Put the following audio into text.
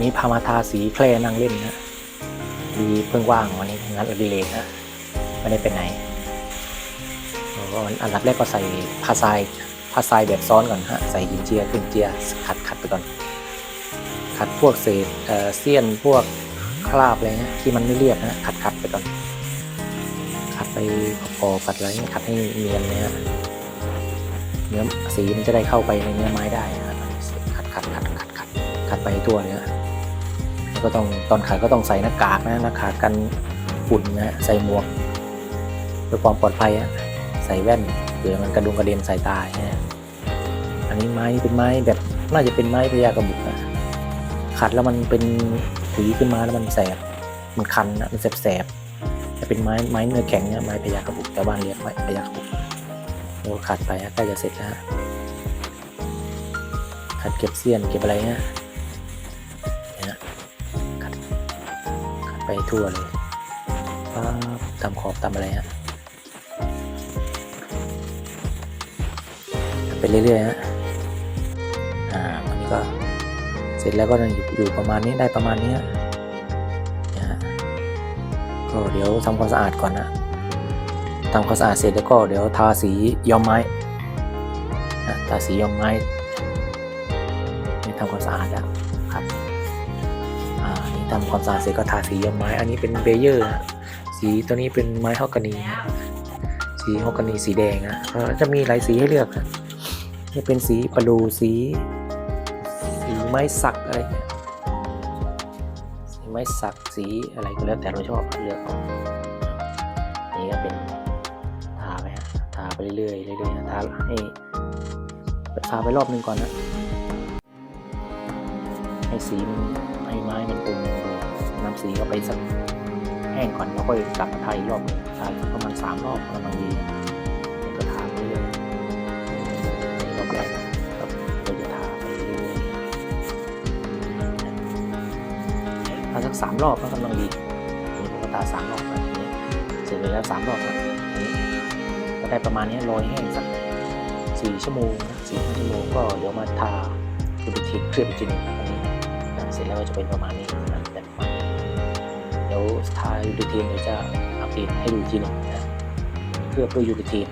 นี่พามาทาสีแคลนั่งเล่นนะดีเพิ่งว่างวันนี้งานอดิเรกนะไม่ได้ไปไหนอันดับแรกก็ใส่ผ้าทรายผ้าทรายแบบซ้อนก่อนฮะใส่หินเจียขึ้นเจียขัดขัดไปก่อน ขัดพวกเศษเสี้ยนพวกคราบอะไรเงี้ยที่มันไม่เรียบนะขัดขัดไปก่อน ขัดไปพอขัดอะไรเงี้ยขัดให้เนียนเลยฮะเนื้อสีมันจะได้เข้าไปในเนื้อไม้ได้นะฮะขัดขัดขัดขัดขัดขัดไปทั่วเลยฮะแล้ว ก็ต้องตอนขัดก็ต้องใส่หน้ากากนะหน้ากากกันฝุ่นนะใส่หมวกเพื่อความปลอดภัยฮะใส่แว่นเผื่อมันกระดุมกระเด็นใส่ตาฮะอันนี้ไม้เป็นไม้แบบน่าจะเป็นไม้พญากระบุกนะขัดแล้วมันเป็นผีขึ้นมาแล้วมันแสบมันคันนะมันแสบแสบๆจะเป็นไม้ไม้เนื้อแข็งเนี่ยไม้พญากระบุกแต่บ้านเรียกไม้พญากระบุกโอ้ขัดไปใกล้จะเสร็จแล้วขัดเก็บเสี้ยนเก็บอะไรเนี่ย ทั่วเลยปั๊บตามขอบตามอะไรฮะขัดไปเรื่อยๆฮะอ่าวันนี้ก็เสร็จแล้วก็อยู่อยู่ประมาณนี้ได้ประมาณนี้ฮะนะฮะก็เดี๋ยวทำความสะอาดก่อนนะทำความสะอาดเสร็จแล้วก็เดี๋ยวทาสีย้อมไม้ทาสีย้อมไม้นี่ทำความสะอาดแล้วครับอ่านี่ ทำความสะอาดเสร็จก็ทาสีไม้ อันนี้เป็นเบเยอร์ฮะสีตัวนี้เป็นไม้ฮอกกานีสีฮอกกานีสีแดงนะจะมีหลายสีให้เลือกนะนี่เป็นสีปะลูสีสีไม้สักอะไรสีไม้สักสีอะไรก็แล้วแต่เราชอบเลือกเอานี่ก็เป็นทาไปฮะทาไปเรื่อยๆเรื่อยๆนะทาให้ทาไปรอบหนึงก่อนนะให้สีมัน ให้ไม้มันปรุงน้ำสีเข้าไปสักแห้งก่อนแล้วค่อยกลับมาทาอีกรอบหนึงทาประมาณสามรอบกำลังดีนี่ก็ทาไปเรื่อยๆรอบแรกครับเราจะทาไปเรื่อยๆทาสักสามรอบก็กำลังดีนี่ผมก็ทาสามรอบแบบนี้เสร็จไปแล้วสามรอบแล้วอันนี้ก็ได้ประมาณนี้โรยแห้งสักสี่ชั่วโมงนะสี่ห้าชั่วโมงก็เดี๋ยวมาทาดูดิทีเคลือบอีกทีนึงอันนี้นะ เสร็จแล้วก็จะเป็นประมาณนี้นะแบบฟังเดี๋ยวทายูดิทีนเดี๋ยวจะอัปเดตให้ดูทีหนึงนะเพื่อเพื่อยูดิทีน